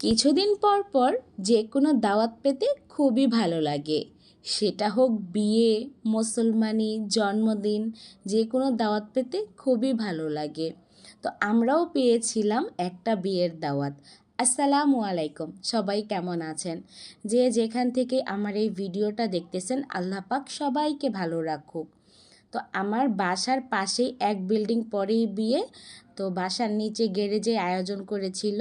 কিছুদিন পর পর যে কোনো দাওয়াত পেতে খুবই ভালো লাগে। সেটা হোক বিয়ে, মুসলমানি, জন্মদিন যে কোনো দাওয়াত পেতে খুবই ভালো লাগে। তো আমরাও পেয়েছিলাম একটা বিয়ের দাওয়াত। আসসালামু আলাইকুম, সবাই কেমন আছেন? যে যেখান থেকে আমার এই ভিডিওটা দেখতেছেন, আল্লাহ পাক সবাইকে ভালো রাখুক। তো আমার বাসার পাশেই এক বিল্ডিং পরেই বিয়ে। তো বাসার নিচে গ্যারেজে আয়োজন করেছিল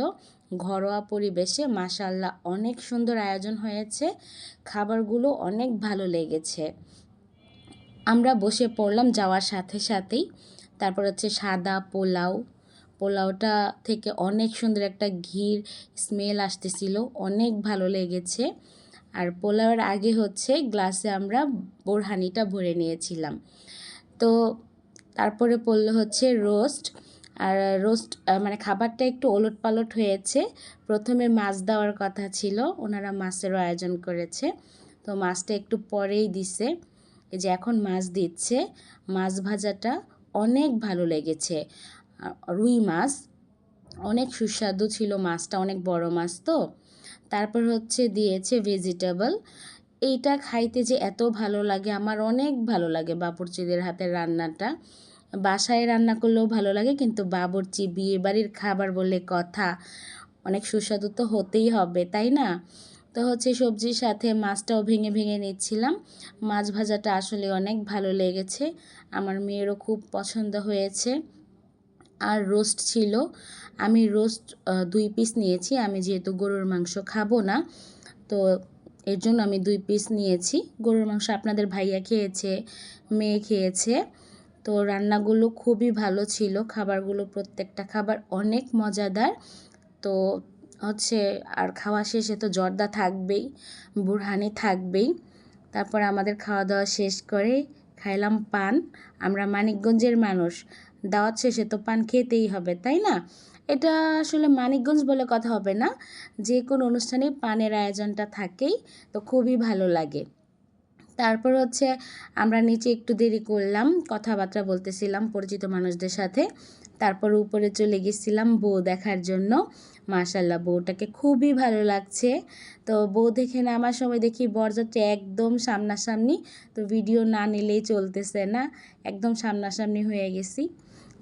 ঘরোয়া পরিবেশে মাসাল্লাহ অনেক সুন্দর আয়োজন হয়েছে। খাবারগুলো অনেক ভালো লেগেছে। আমরা বসে পড়লাম যাওয়ার সাথে সাথেই। তারপর হচ্ছে সাদা পোলাও। পোলাওটা থেকে অনেক সুন্দর একটা ঘির স্মেল আসতেছিল, অনেক ভালো লেগেছে। আর পোলাওয়ের আগে হচ্ছে গ্লাসে আমরা বোরহানিটা ভরে নিয়েছিলাম। তো তারপরে পড়ল হচ্ছে রোস্ট। আর রোস্ট মানে খাবারটা একটু ওলট পালট হয়েছে। প্রথমে মাছ দেওয়ার কথা ছিল, ওনারা মাছেরও আয়োজন করেছে। তো মাছটা একটু পরেই দিছে। এই যে এখন মাছ দিচ্ছে, মাছ ভাজাটা অনেক ভালো লেগেছে। রুই মাছ, অনেক সুস্বাদু ছিল মাছটা, অনেক বড় মাছ তো। তারপর হচ্ছে দিয়েছে ভেজিটেবল এইটা খাইতে যে এত ভালো লাগে, আমার অনেক ভালো লাগে বাবুর্চিদের হাতের রান্নাটা। বাসায় রান্না করলেও ভালো লাগে, কিন্তু বাবুর্চি বিয়ে বাড়ির খাবার বলে কথা অনেক সুস্বাদু তো হতেই হবে, তাই না? তো হচ্ছে সবজির সাথে মাছটাও ভেঙে ভেঙে নিচ্ছিলাম। মাছ ভাজাটা আসলে অনেক ভালো লেগেছে, আমার মেয়েরও খুব পছন্দ হয়েছে। আর রোস্ট ছিল, আমি রোস্ট দুই পিস নিয়েছি, আমি যেহেতু গরুর মাংস খাব না, তো এর জন্য আমি দুই পিস নিয়েছি। গরুর মাংস আপনাদের ভাইয়া খেয়েছে, মেয়ে খেয়েছে। তো রান্নাগুলো খুবই ভালো ছিল, খাবারগুলো প্রত্যেকটা খাবার অনেক মজাদার। তো হচ্ছে আর খাওয়া শেষে তো জর্দা থাকবেই, বুরহানি থাকবেই। তারপর আমাদের খাওয়া দাওয়া শেষ করে খাইলাম পান। আমরা মানিকগঞ্জের মানুষ, দাওয়াত শেষে তো পান খেতেই হবে, তাই না? এটা আসলে মানিকগঞ্জ বলে কথা হবে না, যে কোনো অনুষ্ঠানে পানের আয়োজনটা থাকেই, তো খুবই ভালো লাগে। তারপর হচ্ছে আমরা নিচে একটু দেরি করলাম, কথাবার্তা বলতেছিলাম পরিচিত মানুষদের সাথে। তারপর উপরে চলে গেছিলাম বউ দেখার জন্য। মাশাল্লাহ বউটাকে খুবই ভালো লাগছে। তো বউ দেখে নামার সময় দেখি বরযাত্রী একদম সামনাসামনি। তো ভিডিও না নিলেই চলতেছে না, একদম সামনাসামনি হয়ে গেছি।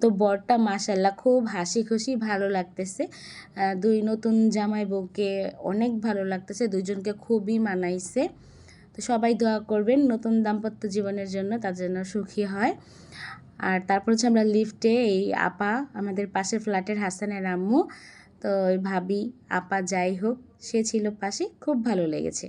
তো বরটা মাশাল্লাহ খুব হাসি খুশি ভালো লাগতেছে। দুই নতুন জামাই বউকে অনেক ভালো লাগতেছে দুজনকে খুবই মানাইছে। তো সবাই দোয়া করবেন নতুন দাম্পত্য জীবনের জন্য তার জন্য সুখী হয়। আর তারপর হচ্ছে আমরা লিফটে এই আপা, আমাদের পাশের ফ্ল্যাটের হাসানের আম্মু, তো ভাবি, আপা যাই হোক, সে ছিল পাশে, খুব ভালো লেগেছে।